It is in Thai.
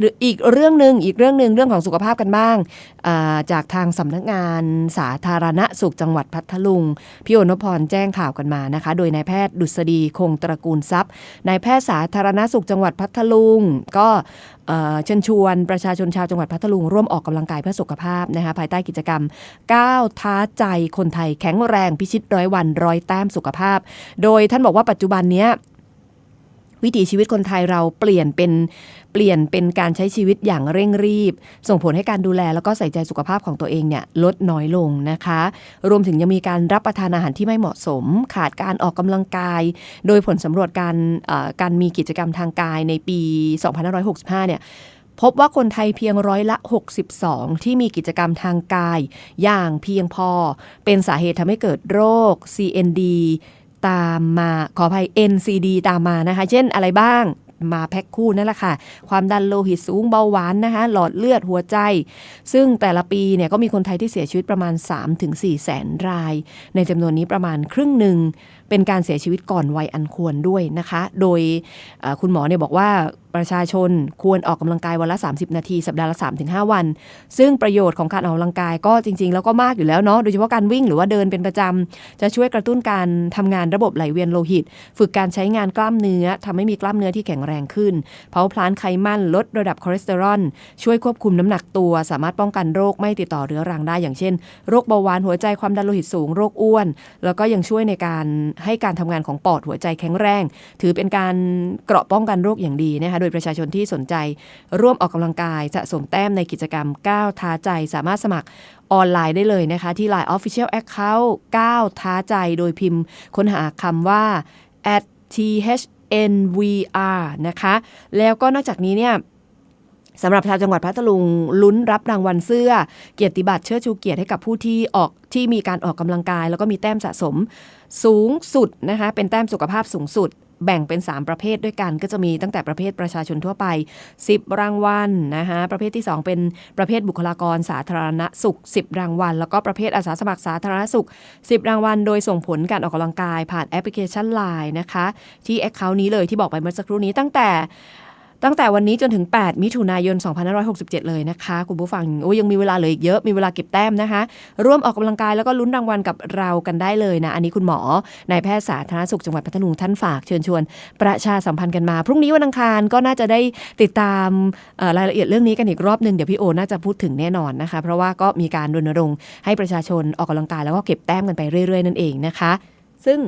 หรืออีกเรื่องหนึ่งอีกเรื่องหนึ่งเรื่องของสุขภาพกันบ้างาจากทางสำนักงานสาธารณสุขจังหวัดพัทลุง พี่อนพรแจ้งข่าวกันมานะคะ โดยนายแพทย์ดุษฎีคงตระกูลทรัพย์นายแพทย์สาธารณสุขจังหวัดพัทลุง ก็เชิญชวนประชาชนชาวจังหวัดพัทลุง ร่วมออกกำลังกายเพื่อสุขภาพนะคะภายใต้กิจกรรมก้าวท้าใจคนไทยแข็งแรงพิชิตร้อยวันร้อยแต้มสุขภาพ โดยท่านบอกว่าปัจจุบันนี้ วิถีชีวิตคนไทยเราเปลี่ยนเป็นเปลี่ยนเป็นการใช้ชีวิตอย่างเร่งรีบ ส่งผลให้การดูแลแล้วก็ใส่ใจสุขภาพของตัวเองเนี่ยลดน้อยลงนะคะ รวมถึงยังมีการรับประทานอาหารที่ไม่เหมาะสม ขาดการออกกำลังกาย โดยผลสำรวจการการมีกิจกรรมทางกายในปี 2565 เนี่ยพบว่าคนไทยเพียงร้อยละ 62 ที่มีกิจกรรมทางกาย อย่างเพียงพอ เป็นสาเหตุทำให้เกิดโรค CND ตามมาขออภัย NCD ตามมานะคะ เช่นอะไรบ้างมาแพ็คคู่นั่นแหละค่ะ ความดันโลหิตสูงเบาหวานนะคะ หลอดเลือดหัวใจ ซึ่งแต่ละปีเนี่ยก็มีคนไทยที่เสียชีวิตประมาณ 3-4แสนราย ในจำนวนนี้ประมาณครึ่งหนึ่ง เป็นการเสียชีวิตก่อนวัยอันควรด้วยนะคะ โดยคุณหมอเนี่ยบอกว่าประชาชนควรออกกำลังกายวันละ 30 นาที สัปดาห์ละ 3-5 วัน ซึ่งประโยชน์ของการออกกำลังกายก็จริง ๆ แล้วก็มากอยู่แล้วเนาะโดยเฉพาะการวิ่งหรือว่าเดินเป็นประจำจะช่วยกระตุ้นการทำงานระบบไหลเวียนโลหิต ฝึกการใช้งานกล้ามเนื้อทำให้มีกล้ามเนื้อที่แข็งแรงขึ้น เผาผลาญไขมันลดระดับคอเลสเตอรอลช่วยควบคุมน้ำหนักตัว สามารถป้องกันโรคไม่ติดต่อเรื้อรังได้อย่างเช่นโรคเบาหวานหัวใจความดันโลหิตสูงโรคอ้วน แล้วก็ยังช่วยในการให้การทำงานของปอดหัวใจแข็งแรง ถือเป็นการเกราะป้องกันโรคอย่างดีนะคะโดยประชาชนที่สนใจ ร่วมออกกำลังกายสะสมแต้มในกิจกรรมก้าวท้าใจ สามารถสมัครออนไลน์ได้เลยนะคะ ที่ Line Official Account ก้าวท้าใจโดยพิมพ์ ค้นหาคำว่า at thnvr นะคะ แล้วก็นอกจากนี้เนี่ย สำหรับชาวจังหวัดพัทลุงลุ้นรับรางวัลเสื้อ เกียรติบัตรเชิดชูเกียรติให้กับผู้ที่ออกที่มีการออกกำลังกาย แล้วก็มีแต้มสะสมสูงสุดนะคะเป็นแต้มสุขภาพสูงสุด แบ่งเป็น 3 ประเภทด้วยกันก็จะมีตั้งแต่ประเภทประชาชนทั่วไป 10 รางวัลนะคะประเภทที่ 2 เป็นประเภทบุคลากรสาธารณสุข 10 รางวัล แล้วก็ประเภทอาสาสมัครสาธารณสุข 10 รางวัล โดยส่งผลการออกกำลังกายผ่านแอปพลิเคชัน Line นะคะที่แอคเคาท์นี้เลยที่บอกไปเมื่อสักครู่นี้ตั้งแต่ ตั้งแต่วันนี้จนถึง 8 มิถุนายน 2567 เลยนะคะ คุณผู้ฟังโอ้ยังมีเวลาเหลยอีกเยอะ มีเวลาเก็บแต้มนะคะ ร่วมออกกำลังกายแล้วก็ลุ้นรางวัลกับเรากันได้เลยนะ อันนี้คุณหมอนายแพทย์สาธารณสุขจังหวัดพัทลุงท่านฝากเชิญชวน ประชาสัมพันธ์กันมา พรุ่งนี้วันอังคารก็น่าจะได้ติดตามรายละเอียดเรื่องนี้กันอีกรอบหนึ่งเดี๋ยวพี่โอน่าจะพูดถึงแน่นอนนะคะ เพราะว่าก็มีการรณรงค์ให้ประชาชนออกกำลังกายแล้วก็เก็บแต้มกันไปเรื่อยๆนั่นเองนะคะ ซึ่ง